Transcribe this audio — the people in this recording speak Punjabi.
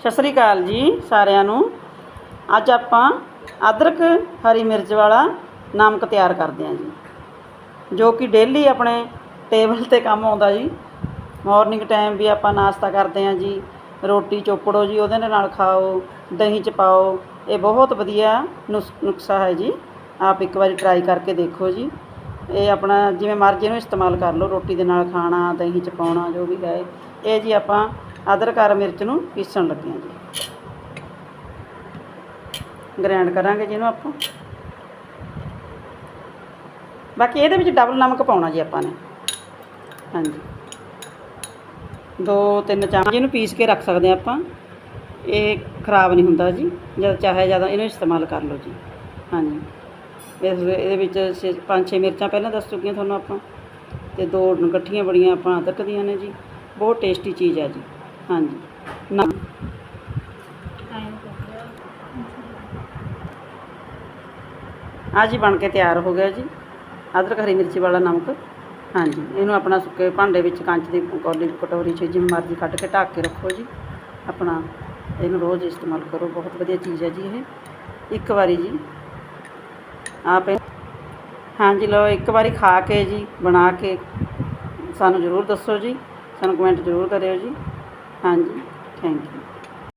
ਸਤਿ ਸ੍ਰੀ ਅਕਾਲ ਜੀ ਸਾਰਿਆਂ ਨੂੰ। ਅੱਜ ਆਪਾਂ ਅਦਰਕ, ਹਰੀ ਮਿਰਚ ਵਾਲਾ ਨਮਕ ਤਿਆਰ ਕਰਦੇ ਹਾਂ ਜੀ, ਜੋ ਕਿ ਡੇਲੀ ਆਪਣੇ ਟੇਬਲ ਤੇ ਕੰਮ ਆਉਂਦਾ ਜੀ। ਮਾਰਨਿੰਗ ਟਾਈਮ ਵੀ ਆਪਾਂ ਨਾਸ਼ਤਾ ਕਰਦੇ ਹਾਂ ਜੀ, ਰੋਟੀ ਚੋਪੜੋ ਜੀ, ਉਹਦੇ ਨਾਲ ਖਾਓ, ਦਹੀਂ ਚ ਪਾਓ, ਇਹ ਬਹੁਤ ਵਧੀਆ ਨੁਸ, ਨੁਸਖਾ ਹੈ ਜੀ। ਆਪ ਇੱਕ ਵਾਰੀ ਟਰਾਈ ਕਰਕੇ ਦੇਖੋ ਜੀ। ਇਹ ਆਪਣਾ ਜਿਵੇਂ ਮਰਜ਼ੀ ਇਹਨੂੰ ਇਸਤੇਮਾਲ ਕਰ ਲਓ, ਰੋਟੀ ਦੇ ਨਾਲ ਖਾਣਾ, ਦਹੀਂ ਚ ਪਾਉਣਾ, ਜੋ ਵੀ ਹੈ। ਇਹ ਜੀ ਆਪਾਂ ਅਦਰਕ ਹਰਾ ਮਿਰਚ ਨੂੰ ਪੀਸਣ ਲੱਗੇ ਹਾਂ ਜੀ। ਗ੍ਰਾਈਂਡ ਕਰਾਂਗੇ ਜਿਹਨੂੰ ਆਪਾਂ। ਬਾਕੀ ਇਹਦੇ ਵਿੱਚ ਡਬਲ ਨਮਕ ਪਾਉਣਾ ਜੀ ਆਪਾਂ ਨੇ। ਹਾਂਜੀ। ਦੋ, ਤਿੰਨ ਚਮਚ ਇਹਨੂੰ ਪੀਸ ਕੇ ਰੱਖ ਸਕਦੇ ਹਾਂ ਆਪਾਂ। ਇਹ ਖਰਾਬ ਨਹੀਂ ਹੁੰਦਾ ਜੀ। ਜਦ ਚਾਹੇ ਜ਼ਿਆਦਾ ਇਹਨੂੰ ਇਸਤੇਮਾਲ ਕਰ ਲਓ ਜੀ। ਹਾਂਜੀ। ਇਸ ਇਹਦੇ ਵਿੱਚ ਛੇ, ਪੰਜ, ਛੇ ਮਿਰਚਾਂ ਪਹਿਲਾਂ ਦੱਸ ਚੁੱਕੀਆਂ ਤੁਹਾਨੂੰ ਆਪਾਂ। ਤੇ ਦੋ ਇਕੱਠੀਆਂ ਬੜੀਆਂ ਆਪਾਂ ਅਦਰਕ ਦੀਆਂ ਨੇ ਜੀ। ਬਹੁਤ ਟੇਸਟੀ ਚੀਜ਼ ਹੈ ਜੀ। ਹਾਂਜੀ। ਨਾ। ਆ ਜੀ ਬਣ ਕੇ ਤਿਆਰ ਹੋ ਗਿਆ ਜੀ। ਅਦਰਕ, ਹਰੀ ਮਿਰਚੀ ਵਾਲਾ ਨਮਕ। ਹਾਂਜੀ, ਇਹਨੂੰ ਆਪਣਾ ਸੁੱਕੇ ਭਾਂਡੇ ਵਿੱਚ ਕੰਚ ਦੀ ਕੌਲੀ ਕਟੋਰੀ 'ਚ ਜਿਵੇਂ ਮਰਜ਼ੀ ਕੱਢ ਕੇ ਢੱਕ ਕੇ ਰੱਖੋ ਜੀ। ਆਪਣਾ ਇਹਨੂੰ ਰੋਜ਼ ਇਸਤੇਮਾਲ ਕਰੋ, ਬਹੁਤ ਵਧੀਆ ਚੀਜ਼ ਹੈ ਜੀ ਇਹ। ਇੱਕ ਵਾਰੀ ਜੀ। ਆਪ ਹਾਂਜੀ, ਲਓ, ਇੱਕ ਵਾਰੀ ਖਾ ਕੇ ਜੀ, ਬਣਾ ਕੇ ਸਾਨੂੰ ਜ਼ਰੂਰ ਦੱਸੋ ਜੀ। ਸਾਨੂੰ ਕਮੈਂਟ ਜ਼ਰੂਰ ਕਰਿਓ ਜੀ। ਹਾਂਜੀ ਥੈਂਕ ਯੂ